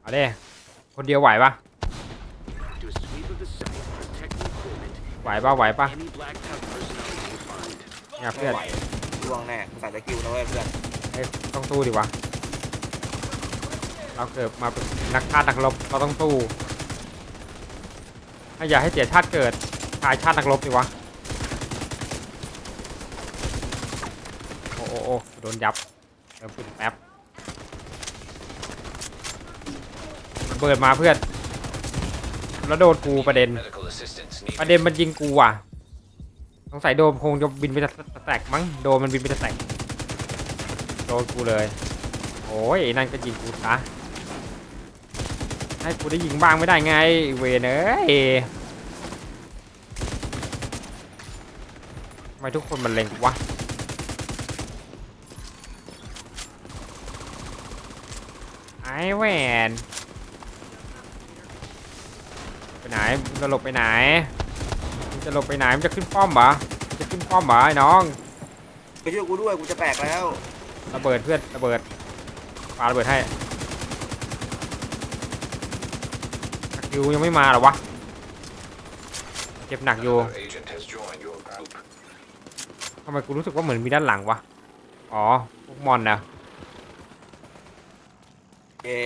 เอาเด้คนเดียวไหวปะ Do a sweep of the site, protect the equipment, ไหวปะไหวปะ any Black Tusk personnel you can find. เนี่ยไม่เพื่อนไหวล่วงแน่ใส่ตะคิวนะเว้ยเพื่อนเอ้ยต้องสู้ดิวะ เราเกิดมาเป็นนักฆ่านักรบเราต้องสู้ถ้าอย่าให้เสียชาติเกิดชายชาตินักรบดิวะ โอ้โอ้โอ้โดนยับเติมปืนแป๊บระ เบิดมาเพื่อน แล้วโดนกูประเด็น Medical assistance needed. ประเด็นมันยิงกูว่ะสงสัยโดมคงจะบินไปจะแตกมั้ง โดมมันบินไปจะแตกโดนกูเลย โอ้ยไอ้นั่นก็ยิงกูซะให้กูได้ยิงบ้างไม่ได้ไงไอ้เวนเอ้ยทำไมทุกคนมันเล็งกูวะไอ้แหวน ไปไหนมึงจะหลบไปไหนมึงจะหลบไปไหนมึงจะขึ้นป้อมเหรอมึงจะขึ้นป้อมเหรอไอ้น้องไปช่วยกูด้วยกูจะแตกแล้วระเบิดเพื่อนระเบิดปาระเบิดให้สกิลยังไม่มาเหรอวะเจ็บหนักอยู่ Another agent has joined your group. ทำไมกูรู้สึกว่าเหมือนมีด้านหลังวะอ๋อพวกมอนนะเย้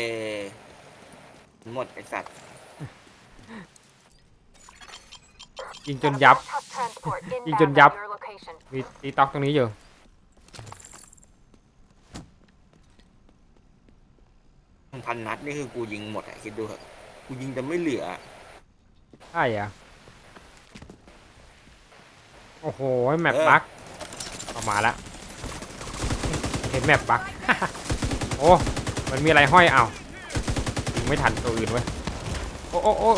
หมดไอสัตว์ ยิงจนยับ ยิงจนยับ มีตีต็อกตรงนี้อยู่ พันนัดนี่คือกูยิงหมดอะคิดดูเถอะกูยิงแต่ไม่เหลือใช่เหรอะโอ้โห แมปบักออกมาแล้วเห็นแมปบัก โอ้ มันมีอะไรห้อยเอายิงไม่ทันตัวอื่นเว้ยโอ้โอ้โอ้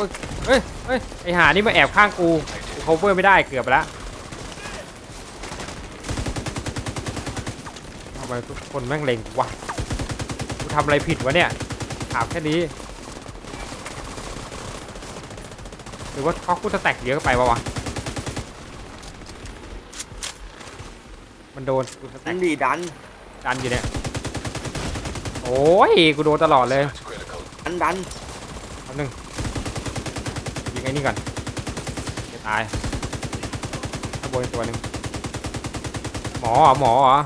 เอ้ยเอ้ยไอหานี่มาแอบข้างกูกู cover ไม่ได้เกือบไปแล้วทำไมทุกคนแม่งเล็งกูวะกูทำอะไรผิดวะเนี่ยถามแค่นี้หรือว่าเขากูจะแตกเยอะไปวะวะมันโดนกูจะแตนั่กนดีดันดันอยู่เนี่ยโอ้ยกูโดนตลอดเลย That's critical. ดันดัน แป๊บนึงยิง ไอ้นี่ก่อนจะตายข้างบนอีกตัวหนึ่งหมอเหรอหมอเหรอ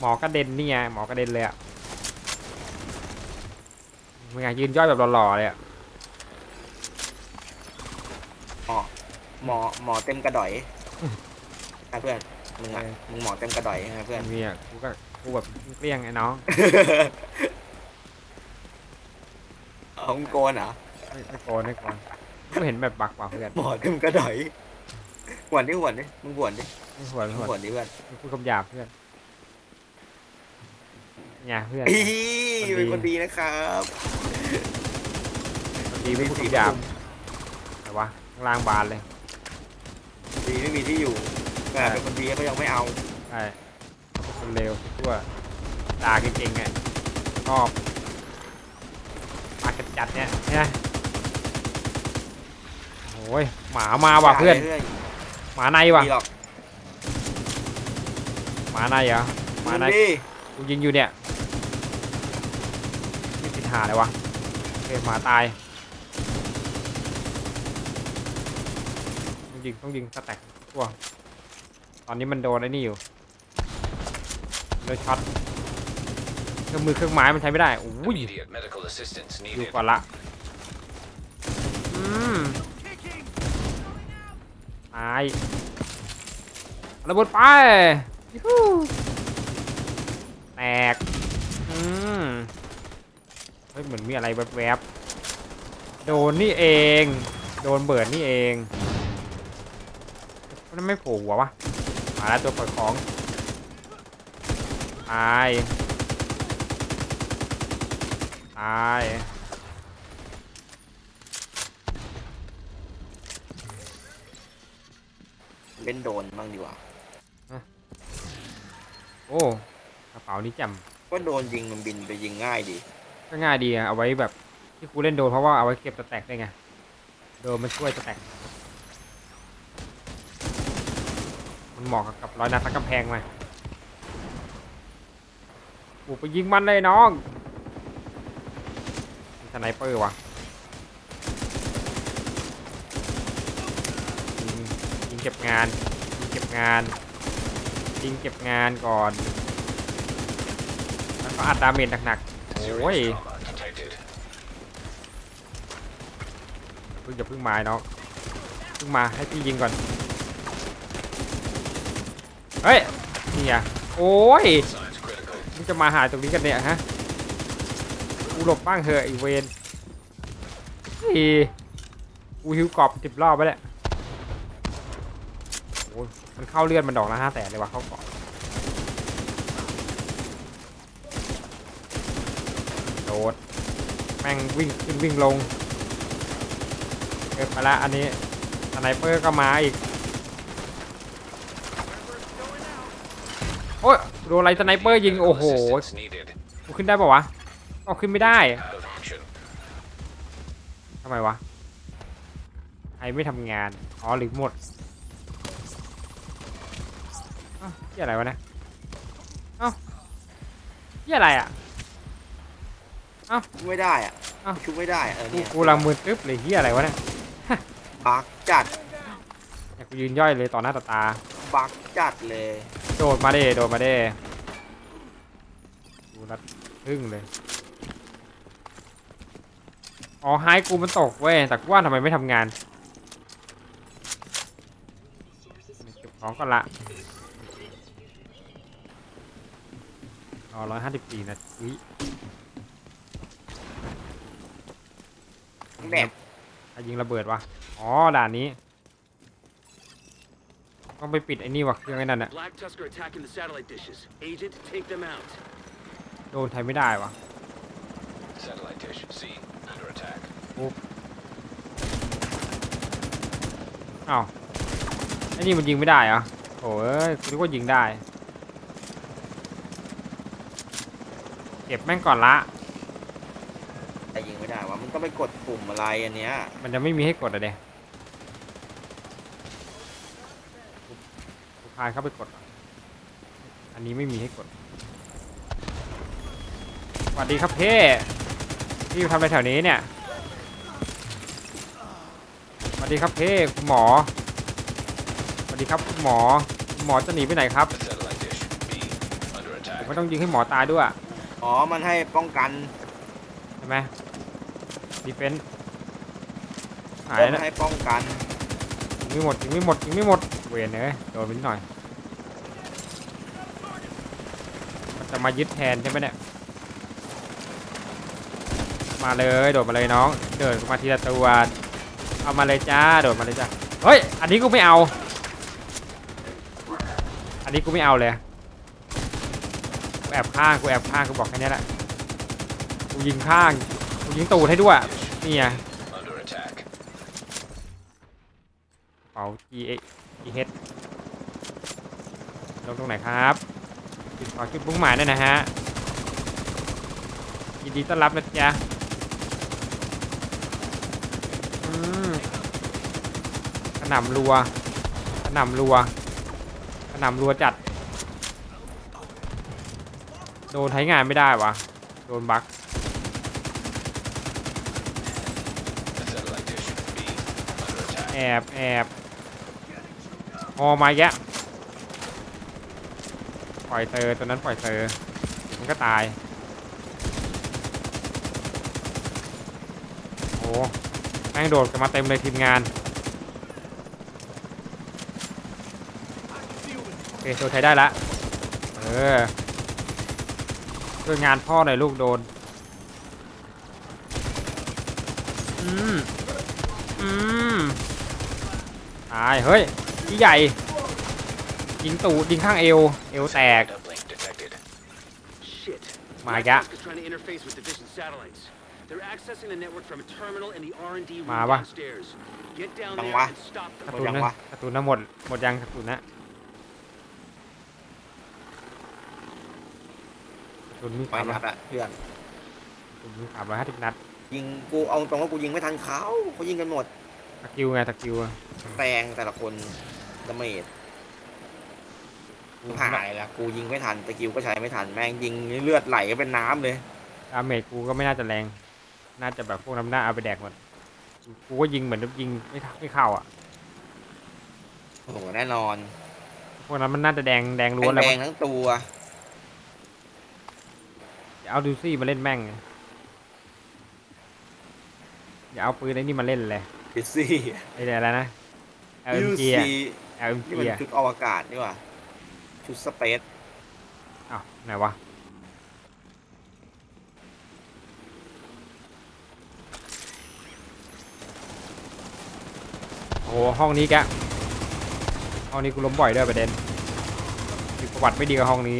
หมอกระเด็นนี่ไงหมอกระเด็นเลยอะมึงไงยืนย่อยแบบหล่อๆเลยอะหมอหมอหมอเต็มกระดอยนะเพื่อนมึงอะมึงหมอเต็มกระดอยนะเพื่อนมีอะกูก็กูแบบเกลี้ยงไอ้น้องเอามึงโกนเหรอไม่ไม่โกนไม่โกน กูเห็นแบบบักว่ะเพื่อนหมอเต็มกระดอยหวนดิหวนดิมึงหวนดิไม่หวนไม่มึหงวนหวนดิเพื่อนมึงพูดคำหยาบเพื่อนเนี่ยเพื่อนอีคนดีเป็นคนดีนะครับคนดีไม่พูดคำหยาบแต่ว่าข้างล่างบานเลยดีไม่มีที่อยู่แต่เป็นคนดีก็ยังไม่เอาใช่คนเลวชั่วด่าเก่งๆไงชอบปากจัดๆเนี่ยเนี่ย โอ้ยหมามาว่ะเพื่อนเรื่อยหมาในๆว่ะ ดีหรอกหมาในเหรอ หมาในดีกูยิงอยู่เนี่ยนี่ติดหาเลยวะโอเคหมาตาย ต้องยิงต้องยิงสแต็กตัวตอนนี้มันโดนไอ้นี่อยู่เลยช็อตเครื่องมือเครื่องไม้มันใช้ไม่ได้โอ้ย Immediate medical assistance อยู่ needed. ก่อนละอืม ตายระเบิดไปแตก อืมเฮ้ยเหมือนมีอะไรแวบๆ โดนนี่เอง โดนเบิดนี่เองมันไม่โผล่หัววะ มาแล้วตัวปล่อยของ ตาย ตาย เล่นโดนบ้างดีกว่าโอ้กระเป๋านี้แจ่มก็โดนยิงมันบินไปยิงง่ายดีก็ง่ายดีอะเอาไว้แบบที่กูเล่นโดนเพราะว่าเอาไว้เก็บสแต็กได้ไงโดนมันช่วยสแต็กมันเหมาะกับร้อยนัดทักกำแพงมากูไปยิงมันเลยน้องสไนเปอร์วะยิงยิงเก็บงานยิงเก็บงานยิงเก็บงานก่อนแล้วก็อัดดาเมจหนักๆโอ้ยเพิ่งจะเพิ่งมาเนาะเพิ่งมาให้พี่ยิงก่อนเฮ้ยนี่อะโอ้ยมึงจะมาหาตรงนี้กันเนี่ยฮะกูหลบบ้างเถอะอีเวนเฮ้ยกูหิวกรอบสิบรอบไปแล้ว มันเข้าเลือดมันดอกละห้าแสนเลยว่ะเข้ากรอบโดดแม่งวิ่งขึ้นวิ่งลงเกิดมาละอันนี้สไนเปอร์ก็มาอีกโอ้ยโดนอะไรสไนเปอร์ยิงโอ้โหกูขึ้นได้ปะวะเอาขึ้นไม่ได้ทำไมวะไอไม่ทำงาน อ๋อหรือหมดเอ้า ที่อะไรวะเนะเอ้าที่อะไรอะ ชุบไม่ได้อะเอ้าชุบไม่ได้เออกูเนี่ยกูลังมือตึ๊บเลยที่อะไรวะเนี่ยบักจัดอยากกูยืนย่อยเลยต่อหน้าต่อตา บักจัดเลยโดดมาเด้โดดมาเด้กูรัดพึ่งเลย อ๋อไฮกูมันตกเว้ย แต่กูว่าทำไมไม่ทำงานเก็บของก่อนละ รอร้อยห้าสิบสี่นาทีแบบใครยิงระเบิดวะ อ๋อ ด่านนี้ ต้องไปปิดไอ้นี่วะเครื่องไอ้นั่นอะ Black Tusk are attacking the satellite dishes. Agent, take them out. โดนไทยไม่ได้วะ Satellite dish C under attack. อ้าวไอ้นี่มันยิงไม่ได้เหรอโอ้ยคุณนึกว่ายิงได้ เก็บแม่งก่อนละ แต่ยิงไม่ได้วะมันต้องไปกดปุ่มอะไรอันเนี้ยมันจะไม่มีให้กดอะเดกูพายเข้าไปกดอะอันนี้ไม่มีให้กดสวัสดีครับเพ่พี่ทำอะไรแถวนี้เนี่ยสวัสดีครับเพ่คุณหมอสวัสดีครับคุณหมอคุณหมอจะหนีไปไหนครับ Satellite dish B under ผม attack. ไม่ต้องยิงให้หมอตายด้วยอ๋ อ มันให้ป้องกันใช่ไหมดีเฟนส์หายมันนะให้ป้องกันยิงไม่หมดยิงไม่หมดยิงไม่หมดเวนเอ้ยโดนไปนิดหน่อยมันจะมายึดแทนใช่ไหมเนี่ยมาเลยโดดมาเลยน้อง เดินมาทีละตัวเอามาเลยจ้าโดดมาเลยจ้าเฮ้ยอันนี้กูไม่เอา อันนี้กูไม่เอาเลยกูแอบข้างกูแอบข้างกูบอกแค่นี้แหละกูยิงข้างกูยิงตูดให้ด้วยนี่ไงเป๋า G A G H ลงตรงไหนครับจุดขอจุดมุ่งหมายด้วยนะฮะยินดีต้อนรับนะจ๊ะอืมกระหน่ำรัวกระหน่ำรัวกระหน่ำรัวจัด โดนใช้งานไม่ได้วะโดนบั๊กแอบแอบพอมาแยะปล่อยเตอตัวนั้นปล่อยเตอมันก็ตาย โอ้แม่งโดดกันมาเต็มเลยทีมงานโอเคตัวใช้ได้ละเออ ช่วยงานพ่อหน่อยลูกโดน อืม อืมตายเฮ้ยพี่ใหญ่ ยิงตูดยิงข้างเอว เอวแตก Uplink detected. Shit. My Black God. Tusk is trying to interface with Division satellites. They're accessing the network from a terminal in the R&D room Ma ba? downstairs. Get down Bang there wa? and stop กระ them. ตุนยังนะวะกระตุนนะหมด หมดยังกระตุนนะ กระตุนมีไปสามร้อนัยดอะเพื่อนกระตุนมีสามร้อยห้าสิบนัดยิงกูเอาตรงว่ากูยิงไม่ทันเขาเขายิงกันหมดตะกิวไงตะกิวอะแซงแต่ละคนดาเมจหายละกูยิงไม่ทันตะกิวก็ใช้ไม่ทันแม่งยิงเลือดไหลก็เป็นน้ำเลยดาเมจกูก็ไม่น่าจะแรง น่าจะแบบพวกน้ำหน้าเอาไปแดกหมดกูก็ยิงเหมือนยิงไม่ทัไม่เข้าอะโอ้โหแน่นอน พวกนั้นมันน่าจะแดงแดงล้วนเลยแดมั้งงๆทั้งตัวอย่า เอาดูซี่มาเล่นแม่ง อย่าเอาปืนไอ้นี่มาเล่นเลยดิซี่ไอ้อะไรนะ ยู LMG ซีอะนี่ LMG มันอะชุดอวกาศนี่หว่าชุดสเปซอ้าวไหนวะโอ้โหห้องนี้แกห้องนี้กูล้มบ่อยด้วยประเด็นมีประวัติไม่ดีกับห้องนี้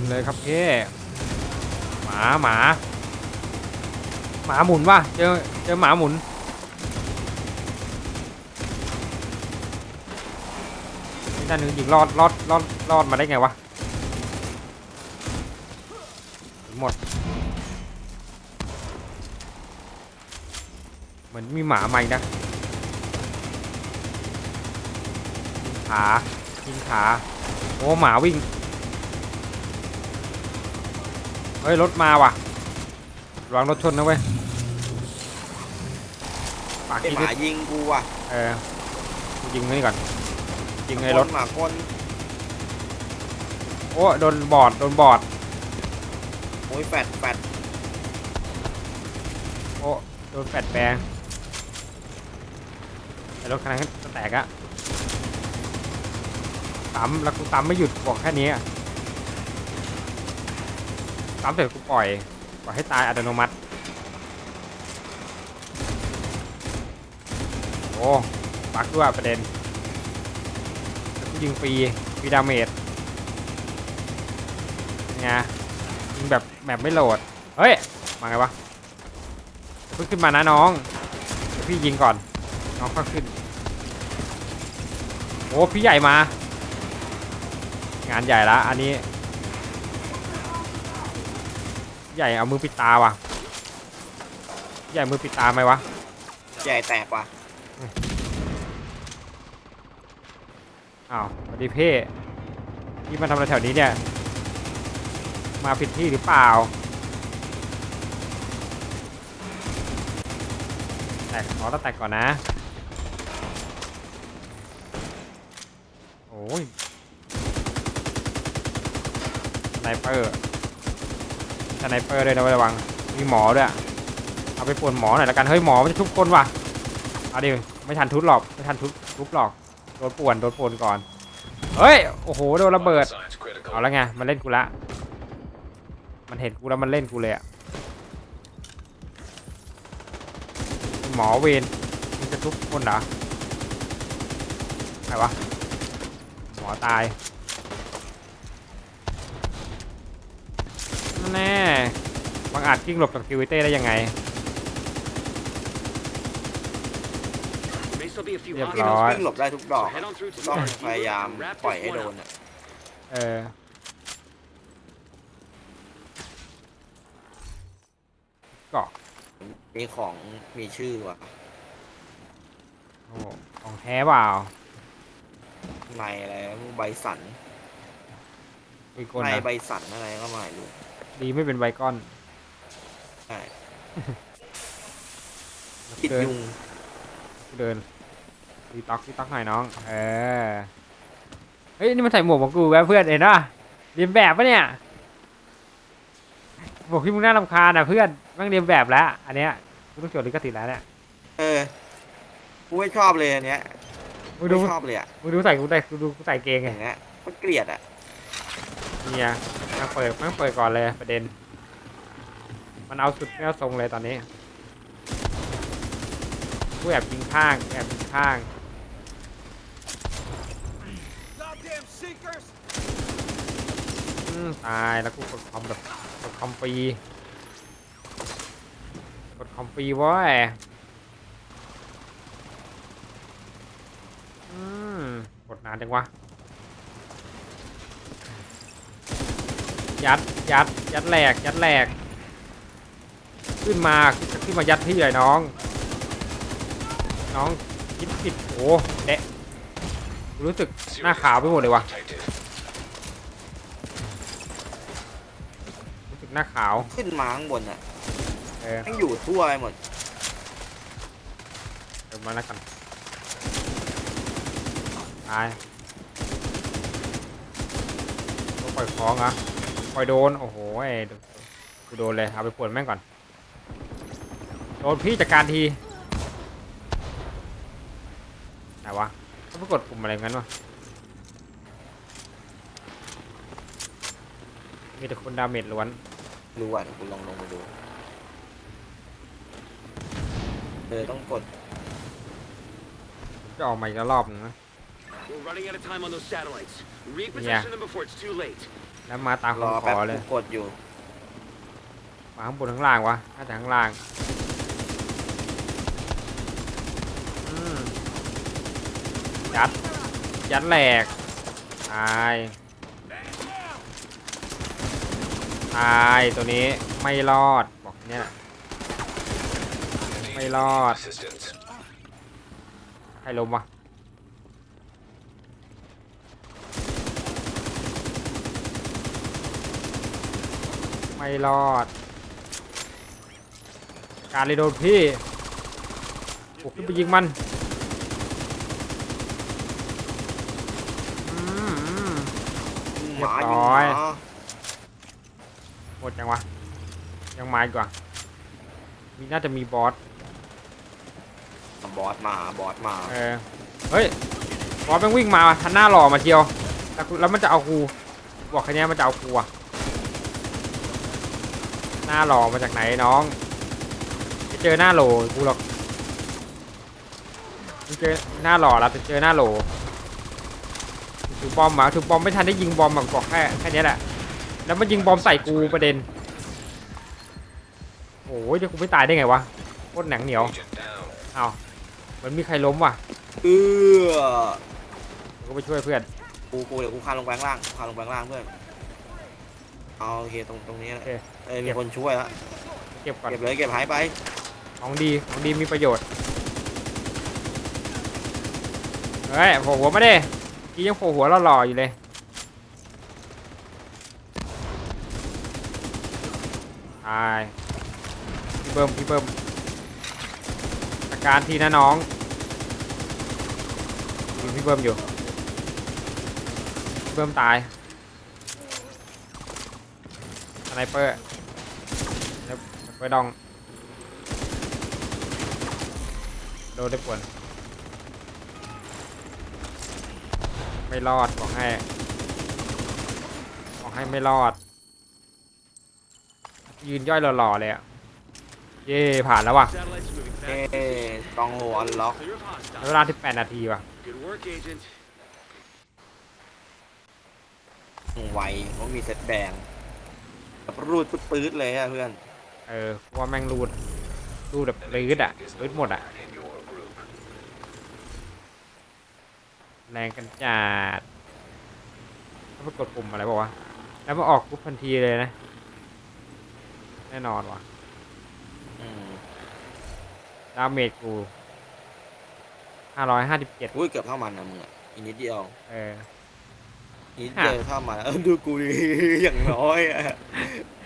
ยิงเลยครับเพ่หมาหมาหมาหมุนว่ะเจอเจอหมาหมุนนี่ด้านหนึงยิงรอดรอดรอดรอดมาได้ไงวะหมดเหมือนมีหมาใหม่นะยิงขายิงขาโอ้หมาวิ่ง เฮ้ยรถมาว่ะระวังรถชนนะเว้ยปากไอยิงหมายิงกูว่ะเออกูยิงนี่ก่อนยิงไอ้รถ หมาคนโอ้โดนบอดโดนบอดโอ้ยแฟดแฟดโอ้โดนแปดแปลงไอ้รถคันนั้นก็แตกอะซ้ำแล้วกูซ้ำไม่หยุดบอกแค่นี้อะ ซ้ำเสร็จกูปล่อย ปล่อยให้ตายอัตโนมัติ โอ้บักด้วยประเด็นกูยิงฟรีฟรีดาเมจไงยิงแบบแบบไม่โหลด เฮ้ย มาไงวะเพิ่งขึ้นมานะน้อง พี่ยิงก่อน น้องก็ขึ้น โอ้พี่ใหญ่มา งานใหญ่ละอันนี้ ใหญ่เอามือปิดตาว่ะ ใหญ่มือปิดตาไหมวะ ใหญ่แตกว่ะอ้าวสวัสดีเพ่พี่มาทำอะไรแถวนี้เนี่ย มาผิดที่หรือเปล่า แตกขอต้องแตกก่อนนะ โอ้ยสไนเปอร์ สไนเปอร์ด้วยนะระวัง มีหมอด้วย เอาไปป่วนหมอหน่อยละกัน เฮ้ยหมอมันจะทุบคนว่ะ เอาดิ ไม่ทันทุบหรอก ไม่ทันทุบทุบหรอก โดนป่วน โดนป่วนก่อน เฮ้ย โอ้โห โดนระเบิด เอาแล้วไง มันเล่นกูละ มันเห็นกูแล้วมันเล่นกูเลยอะหมอเวนมันจะทุบคนเหรอ ใครวะ หมอตาย แน่บางอาจกิ้งหลบจากคิวเต้ได้ยังไง May still be a few เรียบ hostiles. ร้อย วิ่งหลบได้ทุกดอก So head on through to the ต้อง nearest พยายาม dealer and wrap ปล่อย this ให้ one โด up. นอะเออก็มีของมีชื่อว่ะโอ้โหของแท้เปล่าในอะไรใบสัน มีคนในนะ ใบสันอะไรก็ไม่รู้ ดีไม่เป็นไวก้อนใช่ติดเดินยุงเดินดีต็อกดีต็อกหน่อยน้อง เออ เฮ้ย นี่มันใส่หมวกของกูแวะเพื่อนเห็นป่ะเรียนแบบปะเนี่ยหมวกที่มึงน่ารำคาญอะเพื่อนแม่งเรียนแบบแล้ว อันเนี้ยกูต้องจดลิขสิทธิ์แล้วเนี่ยเออกูไม่ชอบเลยอันเนี้ยมึงดูไม่ชอบเลยอะมึงดูใส่กูใส่กูดูกูใส่เกงอไงย่างเงี้ยก็เกลียดอะเนี่ย มาเปิดมาเปิดก่อนเลยประเด็น มันเอาสุดไม่เอาทรงเลยตอนนี้กูแอบยิงข้างแอบยิงข้างอืมตายแล้วกูกดคอมแบบกดคอมฟรีกดคอมฟรีเว้ยอืมกดนานจังวะ ยัด ยัด ยัดแหลก ยัดแหลก ขึ้นมา ขึ้นมายัดที่เลยน้อง น้องคิดผิดโอ้เดะรู้สึกหน้าขาวไปหมดเลยว่ะ Detected. หน้าขาว ขึ้นมาข้างบนอะเออแม่งอยู่ทั่วไปหมดเดี๋ยวมาแล้วกันตายต้องปล่อยของเหรอะ ปล่อยโดน โอ้โหไอ้เดี๋ยวกูโดนเลย เอาไปปวดแม่งก่อน โดนพี่จัดการทีไหนวะเขาไปกดปุ่มอะไรงั้นวะมีแต่คนดาเมจล้วน รู้อะเดี๋ยวกูลองลงไปดูเออต้องกดจะออกมาอีกรอบนึงนะ We're running out of time on those satellites. Reposition them before it's too late. แล้วมาตามรอคำขแป๊บอเลย กูกดอยู่ มาข้างบนข้างล่างวะน่าจะข้างล่างอืมยัด ยัดแหลก ตาย ตายตัวนี้ไม่รอด บอกเนี่ย ไม่รอด Assistance. ใครล้มวะ ไม่รอด การเลยโดนพี่ปลุกขึ้นไปยิงมันอืมอืมหมาเรียบยิงร้หอยมาหมดยังวะ ยังมาอีกว่ามีน่าจะมีบอส บอสมาบอสมาเออ เฮ้ย บอสแม่งวิ่งมาทันหน้าหล่อมาเชียวแล้วกูแล้วมันจะเอากู บอกแค่เนี้ยมันจะเอากูอะ หน้าหล่อมาจากไหนน้องไปเจอหน้าโหลกูหรอกมึงเจอหน้าหล่อแล้วไปเจอหน้าโหลถือบอมมาถือบอมไม่ทันได้ยิงบอมแบบบอกแค่แค่เนี้ยแหละ แล้วมันยิงบอมใส่กูประเด็นโอ้ยเดี๋ยวกูไม่ตายได้ไงวะโคตรหนังเหนียว Agent down. เอาเหมันมีใครล้มว่ะเออกูก็ไปช่วยเพื่อนกูกูเดี๋ยวกูคานลงไปข้างล่างคานลงไปข้างล่างเพื่อนเอาโอเคตรงตรงนี้แหละโอเคเอ้ยมีคนช่วยแล้วเก็บก่อนเก็บเลยเก็บหายไปของดีของดีมีประโยชน์เฮ้ยโผล่หัวมาดิกี้ยังโผล่หัวหล่อๆอยู่เลยตายพี่เบิ้มพี่เบิ้มอาการทีนะน้องยิงพี่เบิ้มอยู่พี่เบิ้มตาย สไนเปอร์สไนเปอร์ดอง โดนได้ปวนไม่รอดบอกให้บอกให้ไม่รอด ยืนย่อยหล่อๆเลยอะเย่ผ่านแล้วว่ะ Satellites are moving เอ้ fast. ตองโหอันล็อก Clear of ใช้ hostiles. เวลา18นาทีว่ะ Good work, Agent. ไวเพราะมีเซตแดง แบบรูดปื๊ดๆเลยอะเพื่อน เออเพราะว่าแม่งรูดรูดแบบรืดอะรืดหมดอะ In your group. แรงกันจัดถ้าไปกดปุ่มอะไรบอกว่าวะแล้วมาออกปุ๊บทันทีเลยนะ แน่นอนว่ะอืมดาเมจกู557อุ้ยเกือบเท่ามันนะมึงอะอีกนิดเดียว เออ อีกนิดเดียวเท่ามันอะเออดูกูดิอย่างน้อยอะ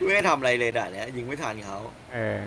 ไม่ได้ทำอะไรเลยด่าเนี้ยยิงไม่ทันเขาเออ